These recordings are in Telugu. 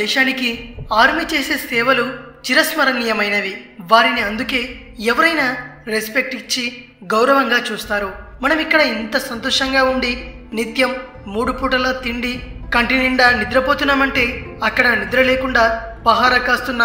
దేశానికి ఆర్మీ చేసే సేవలు చిరస్మరణీయమైనవి. వారిని అందుకే ఎవరైనా రెస్పెక్ట్ ఇచ్చి గౌరవంగా చూస్తారు. మనం ఇక్కడ ఇంత సంతోషంగా ఉండి నిత్యం మూడు పూటల తిండి కంటి నిండా నిద్రపోతున్నామంటే అక్కడ నిద్ర లేకుండా పహారా కాస్తున్న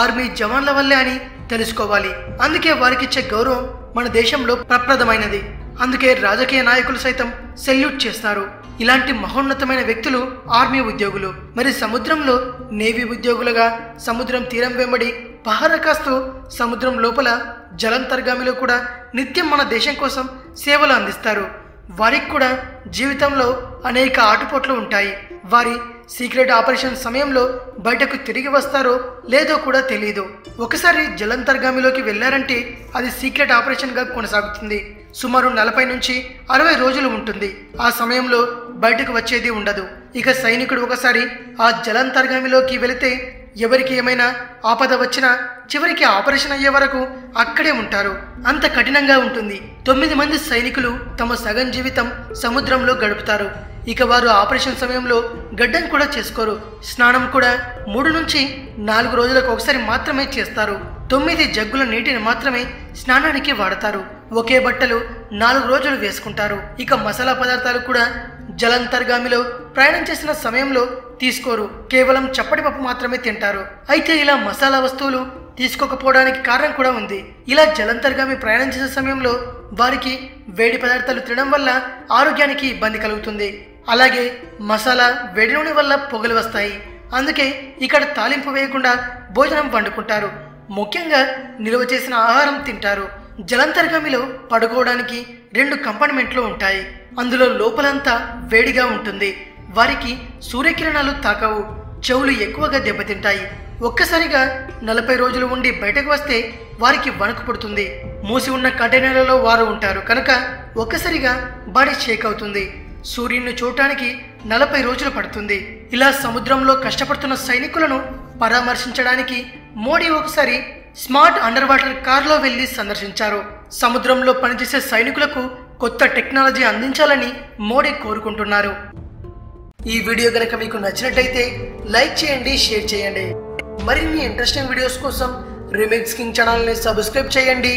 ఆర్మీ జవాన్ల వల్లే అని తెలుసుకోవాలి. అందుకే వారికిచ్చే గౌరవం మన దేశంలో ప్రప్రదమైనది అందుకే రాజకీయ నాయకులు సైతం సెల్యూట్ చేస్తారు. ఇలాంటి మహోన్నతమైన వ్యక్తులు ఆర్మీ ఉద్యోగులు. మరి సముద్రంలో నేవీ ఉద్యోగులుగా సముద్రం తీరం వెంబడి పహార కాస్తూ సముద్రం లోపల జలంతర్గామిలో కూడా నిత్యం మన దేశం కోసం సేవలు అందిస్తారు. వారికి కూడా జీవితంలో అనేక ఆటుపోట్లు ఉంటాయి. వారి సీక్రెట్ ఆపరేషన్ సమయంలో బయటకు తిరిగి వస్తారో లేదో కూడా తెలియదు ఒకసారి జలంతర్గామిలోకి వెళ్ళారంటే అది సీక్రెట్ ఆపరేషన్గా కొనసాగుతుంది. సుమారు నలభై నుంచి అరవై రోజులు ఉంటుంది. ఆ సమయంలో బయటకు వచ్చేది ఉండదు. ఇక సైనికుడు ఒకసారి ఆ జలంతర్గామిలోకి వెళితే ఎవరికి ఏమైనా ఆపద వచ్చినా చివరికి ఆపరేషన్ అయ్యే వరకు అక్కడే ఉంటారు. అంత కఠినంగా ఉంటుంది. తొమ్మిది మంది సైనికులు తమ సగం జీవితం సముద్రంలో గడుపుతారు. ఇక వారు ఆపరేషన్ సమయంలో గడ్డం కూడా చేసుకోరు. స్నానం కూడా మూడు నుంచి నాలుగు రోజులకు ఒకసారి మాత్రమే చేస్తారు. తొమ్మిది జగ్గుల నీటిని మాత్రమే స్నానానికి వాడతారు. ఒకే బట్టలు నాలుగు రోజులు వేసుకుంటారు. ఇక మసాలా పదార్థాలు కూడా జలంతర్గామిలో ప్రయాణం చేసిన సమయంలో తీసుకోరు. కేవలం చప్పటి పప్పు మాత్రమే తింటారు. అయితే ఇలా మసాలా వస్తువులు తీసుకోకపోవడానికి కారణం కూడా ఉంది. ఇలా జలంతర్గామి ప్రయాణం చేసే సమయంలో వారికి వేడి పదార్థాలు తినడం వల్ల ఆరోగ్యానికి ఇబ్బంది కలుగుతుంది. అలాగే మసాలా వేడి నూనె వల్ల పొగలు వస్తాయి. అందుకే ఇక్కడ తాలింపు వేయకుండా భోజనం వండుకుంటారు. ముఖ్యంగా నిల్వ చేసిన ఆహారం తింటారు. జలంతర్గామిలో పడుకోవడానికి రెండు కంపార్ట్మెంట్లు ఉంటాయి. అందులో లోపలంతా వేడిగా ఉంటుంది. వారికి సూర్యకిరణాలు తాకవు. చెవులు ఎక్కువగా దెబ్బతింటాయి. ఒక్కసారిగా నలభై రోజులు ఉండి బయటకు వస్తే వారికి వణుకు పుడుతుంది. మూసి ఉన్న కంటైనర్లలో వారు ఉంటారు. కనుక ఒక్కసారిగా బాడీ షేక్ అవుతుంది. సూర్యుని చూడటానికి నలభై రోజులు పడుతుంది. ఇలా సముద్రంలో కష్టపడుతున్న సైనికులను పరామర్శించడానికి మోడీ ఒకసారి స్మార్ట్ అండర్ వాటర్ కార్లో వెళ్ళి సందర్శించారు. సముద్రంలో పనిచేసే సైనికులకు కొత్త టెక్నాలజీ అందించాలని మోడీ కోరుకుంటున్నారు. ఈ వీడియో కనుక మీకు నచ్చినట్టయితే లైక్ చేయండి షేర్ చేయండి. మరిన్ని ఇంట్రెస్టింగ్ వీడియోస్ కోసం రిమిక్స్ కింగ్ ఛానల్ని సబ్స్క్రైబ్ చేయండి.